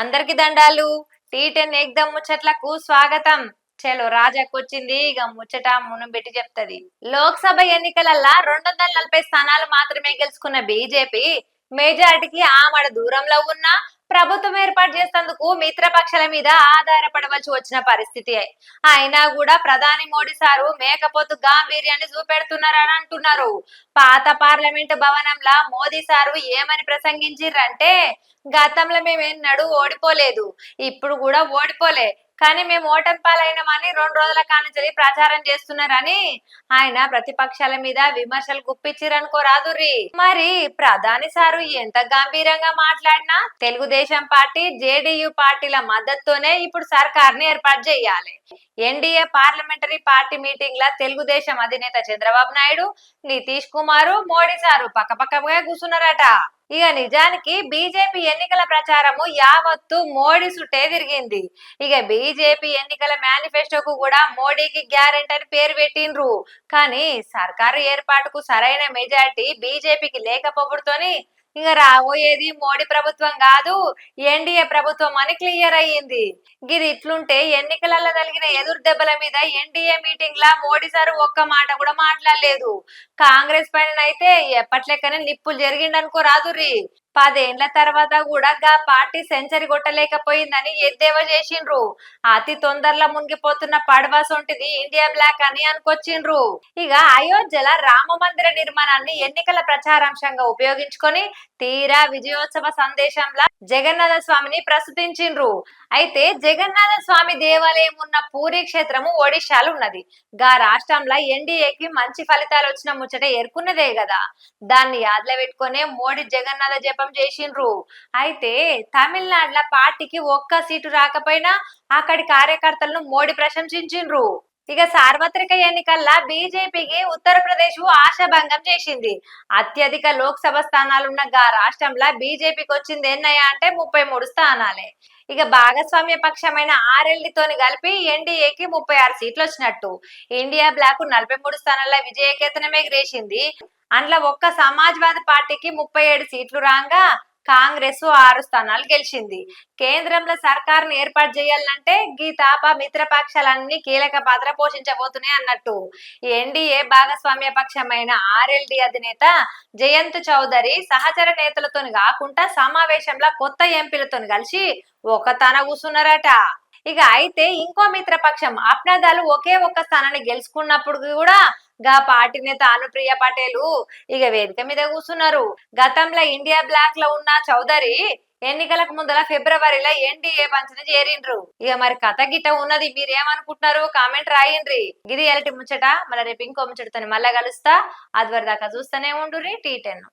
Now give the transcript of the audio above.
అందరికి దండాలు. Tea ten ఎగ్దమ్ ముచ్చట్లకు స్వాగతం. చలో రాజాకొచ్చింది ఇక ముచ్చట మునం పెట్టి చెప్తది. లోక్సభ ఎన్నికలల్లా రెండు వందల నలభై స్థానాలు మాత్రమే గెలుచుకున్న బీజేపీ మెజార్టీకి ఆమడ దూరంలో ఉన్న ప్రభుత్వం ఏర్పాటు చేసేందుకు మిత్రపక్షాల మీద ఆధారపడవలసి వచ్చిన పరిస్థితి. అయినా కూడా ప్రధాని మోడీ సారు మేకపోతు గాంభీర్యాన్ని చూపెడుతున్నారని అంటున్నారు. పాత పార్లమెంట్ భవనంలా మోదీ సారు ఏమని ప్రసంగించిర్రంటే గతంలో మేము ఎన్నడూ ఓడిపోలేదు ఇప్పుడు కూడా ఓడిపోలే కానీ మేము ఓటమి పాలైనమని రెండు రోజుల కానుంచి ప్రచారం చేస్తున్నారని ఆయన ప్రతిపక్షాల మీద విమర్శలు గుప్పించిరనుకోరాదుర్రి మరి ప్రధాని సారు ఎంత గంభీరంగా మాట్లాడినా తెలుగుదేశం పార్టీ జేడీయూ పార్టీల మద్దతుతోనే ఇప్పుడు సర్కార్ని ఏర్పాటు చేయాలి. ఎన్డీఏ పార్లమెంటరీ పార్టీ మీటింగ్ లా తెలుగుదేశం అధినేత చంద్రబాబు నాయుడు నితీష్ కుమారు మోడీ సారు పక్కపక్కగా కూర్చున్నారట. ఇక నిజానికి బీజేపీ ఎన్నికల ప్రచారము యావత్తు మోడీ సుట్టే తిరిగింది. ఇక బీజేపీ ఎన్నికల మేనిఫెస్టోకు కూడా మోడీకి గ్యారెంటీ అని పేరు పెట్టిండ్రు. కానీ సర్కారు ఏర్పాటుకు సరైన మెజార్టీ బీజేపీకి లేకపోవడంతోని ఇక రాబోయేది మోడీ ప్రభుత్వం కాదు ఎన్డీఏ ప్రభుత్వం అని క్లియర్ అయ్యింది. ఇది ఇట్లుంటే ఎన్నికలలో కలిగిన ఎదురు దెబ్బల మీద ఎన్డీఏ మీటింగ్ లా మోడీ సార్ ఒక్క మాట కూడా మాట్లాడలేదు. కాంగ్రెస్ పైన అయితే ఎప్పట్లెక్కనే నిప్పులు జరిగిండనుకో రాదుర్రి. పదేండ్ల తర్వాత కూడా గా పార్టీ సెంచరీ కొట్టలేకపోయిందని ఎద్దేవా చేసిండ్రు. అతి తొందరలో మునిగిపోతున్న పడవ సొంటిది ఇండియా బ్లాక్ అని అనుకొచ్చిండ్రు. ఇక అయోధ్యల రామ మందిర నిర్మాణాన్ని ఎన్నికల ప్రచారాంశంగా ఉపయోగించుకొని తీరా విజయోత్సవ సందేశంలా జగన్నాథ స్వామిని ప్రస్తుతించిండ్రు అయితే జగన్నాథ స్వామి దేవాలయం ఉన్న పూరి క్షేత్రము ఒడిశాలో ఉన్నది. గా రాష్ట్రంలో ఎన్డీఏకి మంచి ఫలితాలు వచ్చిన ముచ్చట ఎరుకున్నదే కదా. దాన్ని యాదలో పెట్టుకునే మోడీ జగన్నాథ జపం చేసిండ్రు. అయితే తమిళనాడులో పార్టీకి ఒక్క సీటు రాకపోయినా అక్కడి కార్యకర్తలను మోడీ ప్రశంసించిండ్రు. ఇక సార్వత్రిక ఎన్నికల్లో బీజేపీకి ఉత్తరప్రదేశ్ ఆశాభంగం చేసింది. అత్యధిక లోక్సభ స్థానాలున్న గా రాష్ట్రంలో బీజేపీకి వచ్చింది ఎన్నయ్యా అంటే ముప్పై మూడు స్థానాలే. ఇక భాగస్వామ్య పక్షమైన ఆర్ఎల్డి తోని కలిపి ఎన్డీఏకి ముప్పై ఆరు సీట్లు వచ్చినట్టు ఇండియా బ్లాక్ నలభై మూడు స్థానాల్లో విజయకేతనమే గ్రేసింది అందులో ఒక్క సమాజ్వాదీ పార్టీకి ముప్పై ఏడు సీట్లు రాగా కాంగ్రెస్ ఆరు స్థానాలు గెలిచింది. కేంద్రంలో సర్కారును ఏర్పాటు చేయాలంటే గీతాప మిత్రపక్షాలన్నీ కీలక పాత్ర పోషించబోతున్నాయి అన్నట్టు. ఎన్డీఏ భాగస్వామ్య పక్షమైన ఆర్ఎల్డి అధినేత జయంత్ చౌదరి సహచర నేతలతో కాకుండా సమావేశంలో కొత్త ఎంపీలతో కలిసి ఒక తన కూర్చున్నారట. ఇక అయితే ఇంకో మిత్రపక్షం అప్నాదాలు ఒకే ఒక్క స్థానాన్ని గెలుచుకున్నప్పుడు కూడా గా పార్టీ నేత అనుప్రియ పటేలు ఇక వేదిక మీద కూర్చున్నారు. గతంలో ఇండియా బ్లాక్లో ఉన్న చౌదరి ఎన్నికలకు ముందర ఫిబ్రవరిలో ఎన్డీఏ పంచన చేరిండ్రు. ఇక మరి కథ గిట్ట ఉన్నది మీరేమనుకుంటున్నారు? కామెంట్ రాయండ్రి ఇది ఎలటి ముచ్చట. మళ్ళీ రేపు ఇంకో ముచ్చటతో మళ్ళా కలుస్తా. అది వరకు దాకా చూస్తూనే ఉండుర్రి. T ten.